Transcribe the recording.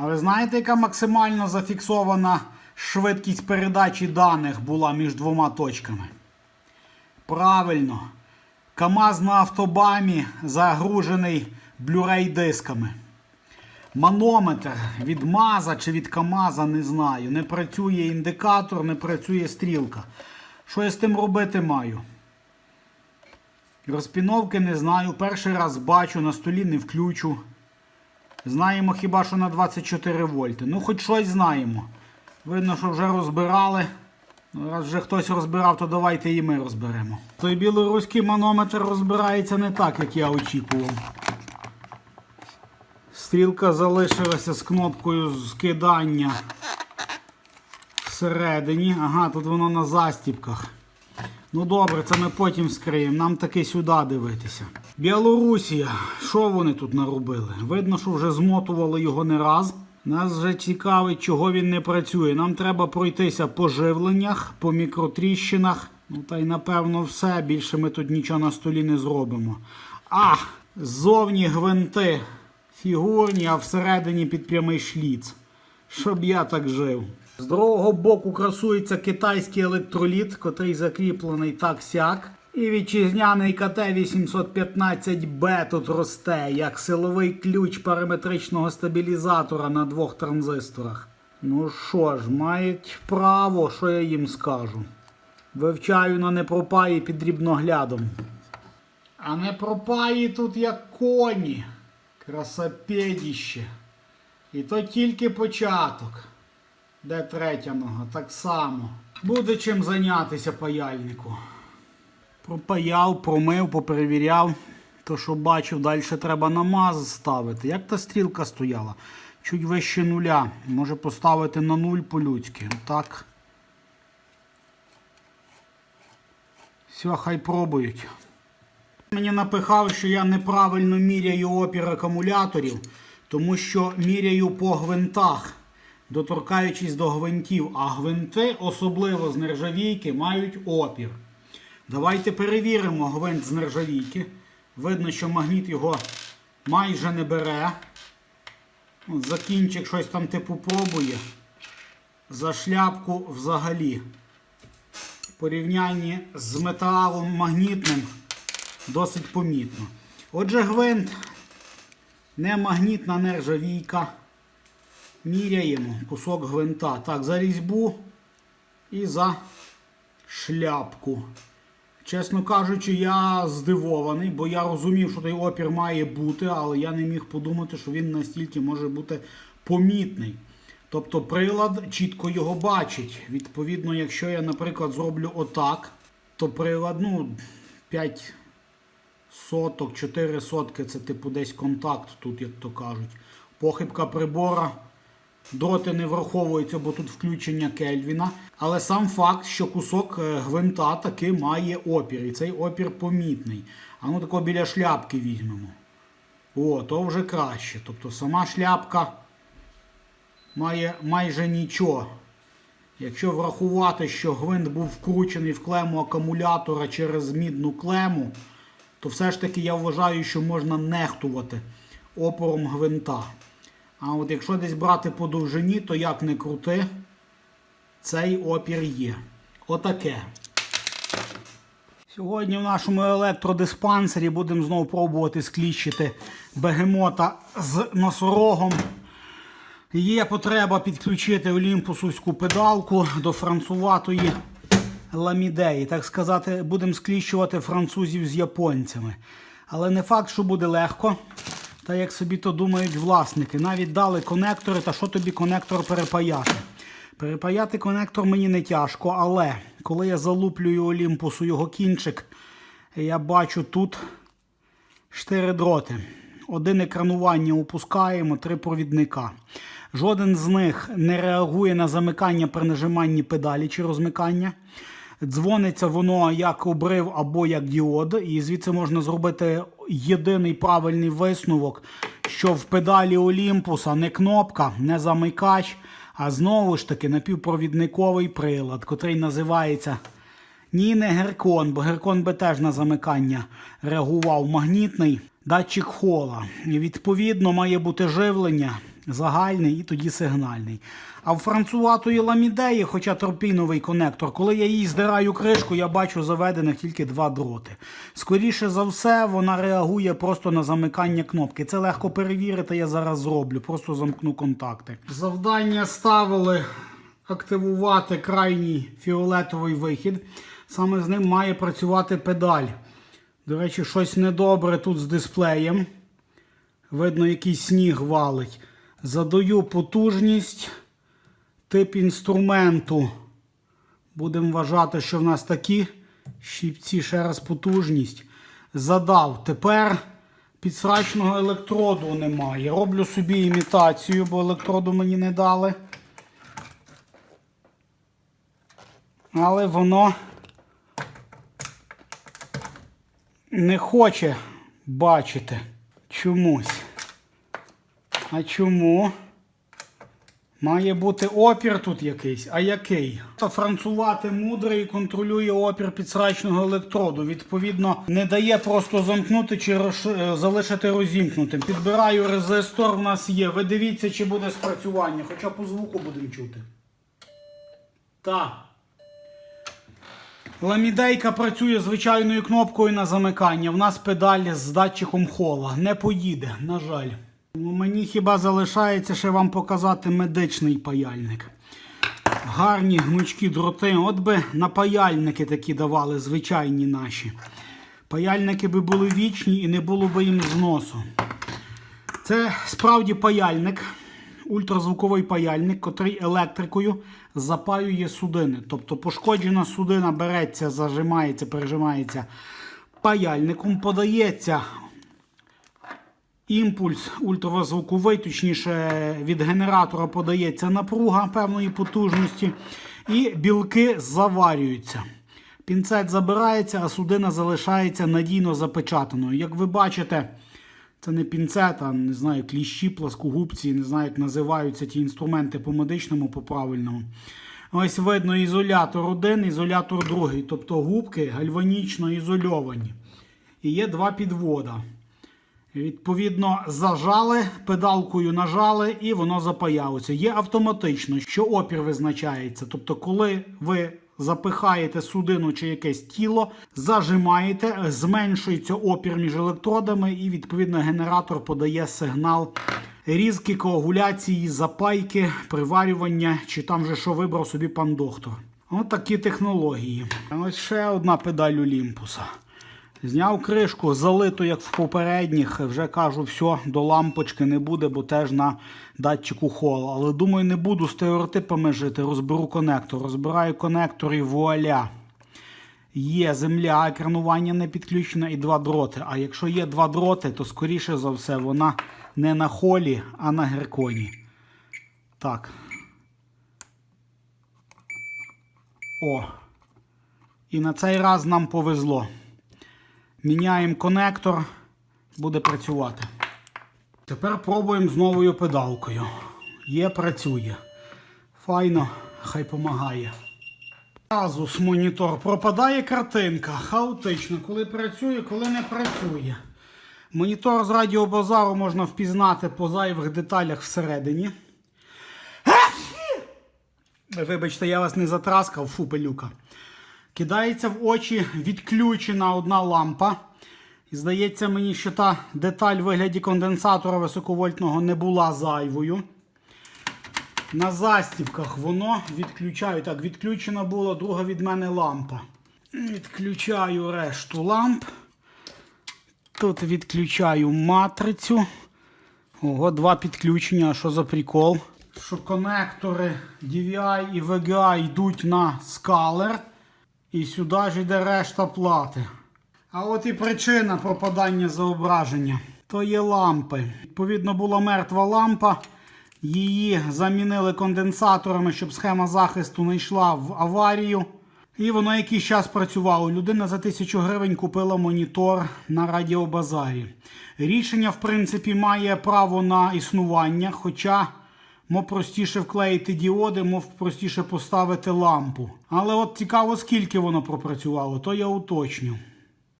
А ви знаєте, яка максимально зафіксована швидкість передачі даних була між двома точками? Правильно. КАМАЗ на автобамі загружений Blu-ray дисками. Манометр від МАЗа чи від КАМАЗа не знаю. Не працює індикатор, не працює стрілка. Що я з тим робити маю? Розпіновки не знаю. Перший раз бачу, на столі не включу. Знаємо хіба що на 24 вольти. Ну, хоч щось знаємо. Видно, що вже розбирали. Ну, Раз вже хтось розбирав, то давайте і ми розберемо. Той білоруський манометр розбирається не так, як я очікував. Стрілка залишилася з кнопкою скидання всередині. Ага, тут воно на застіпках. Ну добре, це ми потім скриємо. Нам таки сюди дивитися. Білорусія. Що вони тут наробили? Видно, що вже змотували його не раз. Нас вже цікавить, чого він не працює. Нам треба пройтися по живленнях, по мікротріщинах. Ну та й напевно все. Більше ми тут нічого на столі не зробимо. А, ззовні гвинти фігурні, а всередині під прямий шліц. Щоб я так жив. З другого боку красується китайський електроліт, котрий закріплений так сяк. І вітчизняний КТ-815Б тут росте, як силовий ключ параметричного стабілізатора на двох транзисторах. Ну що ж, мають право, що я їм скажу. Вивчаю на непропаї під дрібноглядом. А непропаї тут як коні. Красопедіще. І то тільки початок. Де третя нога? Так само. Буде чим зайнятися паяльнику. Пропаяв, промив, поперевіряв. То, що бачив, далі треба намаз ставити. Як та стрілка стояла? Чуть вище нуля. Може поставити на нуль по-людськи. Так. Все, хай пробують. Мені напихав, що я неправильно міряю опір акумуляторів, тому що міряю по гвинтах, доторкаючись до гвинтів. А гвинти, особливо з нержавійки, мають опір. Давайте перевіримо гвинт з нержавійки. Видно, що магніт його майже не бере. От За кінчик щось там типу пробує. За шляпку взагалі. В порівнянні з металом магнітним досить помітно. Отже, гвинт не магнітна нержавійка. Міряємо кусок гвинта. Так, за різьбу і за шляпку. Чесно кажучи, я здивований, бо я розумів, що той опір має бути, але я не міг подумати, що він настільки може бути помітний. Тобто прилад чітко його бачить. Відповідно, якщо я, наприклад, зроблю отак, то прилад, ну, 5 соток, 4 сотки це типу десь контакт тут, як то кажуть. Похибка прибора. Дроти не враховуються, бо тут включення Кельвіна. Але сам факт, що кусок е, гвинта таки має опір. І цей опір помітний. А ну тако біля шляпки візьмемо. О, то вже краще. Тобто сама шляпка має майже нічого. Якщо врахувати, що гвинт був вкручений в клему акумулятора через мідну клему, то все ж таки я вважаю, що можна нехтувати опором гвинта. А от якщо десь брати по довжині, то як не крути, цей опір є. Отаке. Сьогодні в нашому електродиспансері будемо знову пробувати скліщити бегемота з носорогом. Є потреба підключити олімпусовську педалку до француватої ламідеї. Так сказати, будемо скліщувати французів з японцями. Але не факт, що буде легко. Та як собі то думають власники. Навіть дали конектори, та що тобі конектор перепаяти. Перепаяти конектор мені не тяжко, але коли я залуплюю Олімпусу його кінчик, я бачу тут 4 дроти. Один екранування опускаємо, три провідника. Жоден з них не реагує на замикання при нажиманні педалі чи розмикання. Дзвониться воно як обрив або як діод, і звідси можна зробити єдиний правильний висновок, що в педалі Олімпуса не кнопка, не замикач, а знову ж таки напівпровідниковий прилад, котрий називається ні, не геркон, бо геркон би теж на замикання реагував магнітний датчик хола. І відповідно має бути живлення Загальний і тоді сигнальний. А в француватої ламідеї, хоча торпіновий конектор, коли я їй здираю кришку, я бачу заведених тільки два дроти. Скоріше за все, вона реагує просто на замикання кнопки. Це легко перевірити, я зараз зроблю, просто замкну контакти. Завдання ставили активувати крайній фіолетовий вихід. Саме з ним має працювати педаль. До речі, щось недобре тут з дисплеєм. Видно, якийсь сніг валить. Задаю потужність. Тип інструменту. Будемо вважати, що в нас такі щіпці, ще раз потужність. Задав. Тепер підсрачного електроду немає. Роблю собі імітацію, бо електроду мені не дали. Але воно не хоче бачити чомусь. А чому? Має бути опір тут якийсь. А який? Францувати мудрий контролює опір підсрачного електроду. Відповідно, не дає просто замкнути чи розш- е, залишити розімкнутим. Підбираю резистор, в нас є. Ви дивіться, чи буде спрацювання, хоча по звуку будемо чути. Так. Ламідейка працює звичайною кнопкою на замикання. В нас педаль з датчиком хола. Не поїде, на жаль. Ну, Мені хіба залишається ще вам показати медичний паяльник. Гарні гнучкі дроти. От би на паяльники такі давали, звичайні наші. Паяльники би були вічні і не було би їм зносу. Це справді паяльник, ультразвуковий паяльник, котрий електрикою запаює судини. Тобто пошкоджена судина береться, зажимається, пережимається паяльником, подається імпульс ультразвуковий, точніше від генератора подається напруга певної потужності, і білки заварюються. Пінцет забирається, а судина залишається надійно запечатаною. Як ви бачите, це не пінцет, а не знаю, кліщі, пласкогубці, не знаю, як називаються ті інструменти по медичному, по правильному. Ось видно ізолятор один, ізолятор другий. Тобто губки гальванічно ізольовані. І є два підвода. Відповідно, зажали, педалкою нажали і воно запаялося. Є автоматично, що опір визначається. Тобто, коли ви запихаєте судину чи якесь тіло, зажимаєте, зменшується опір між електродами, і відповідно генератор подає сигнал різки, коагуляції, запайки, приварювання, чи там вже що вибрав собі пан доктор. Ось такі технології. Ось ще одна педаль Олімпуса. Зняв кришку, залито, як в попередніх. Вже кажу, все, до лампочки не буде, бо теж на датчику хол. Але думаю, не буду стереотипами жити. Розберу конектор. Розбираю конектор і вуаля. Є земля, кернування не підключена і два дроти. А якщо є два дроти, то скоріше за все вона не на холі, а на герконі. Так. О. І на цей раз нам повезло. Міняємо конектор, буде працювати. Тепер пробуємо з новою педалкою. Є, працює. Файно, хай помагає. Азус монітор. Пропадає картинка. Хаотично. Коли працює, коли не працює. Монітор з радіобазару можна впізнати по зайвих деталях всередині. Вибачте, я вас не затраскав, фу, пилюка. Кидається в очі відключена одна лампа. І здається мені, що та деталь в вигляді конденсатора високовольтного не була зайвою. На застівках воно відключаю. Так, відключена була друга від мене лампа. Відключаю решту ламп. Тут відключаю матрицю. Ого, два підключення. Що за прикол? Що конектори DVI і VGA йдуть на скалер. І сюди ж йде решта плати. А от і причина пропадання зображення. То є лампи. Відповідно, була мертва лампа. Її замінили конденсаторами, щоб схема захисту не йшла в аварію. І воно якийсь час працювало. Людина за тисячу гривень купила монітор на радіобазарі. Рішення, в принципі, має право на існування, хоча мов простіше вклеїти діоди, мов простіше поставити лампу. Але от цікаво, скільки воно пропрацювало, то я уточню.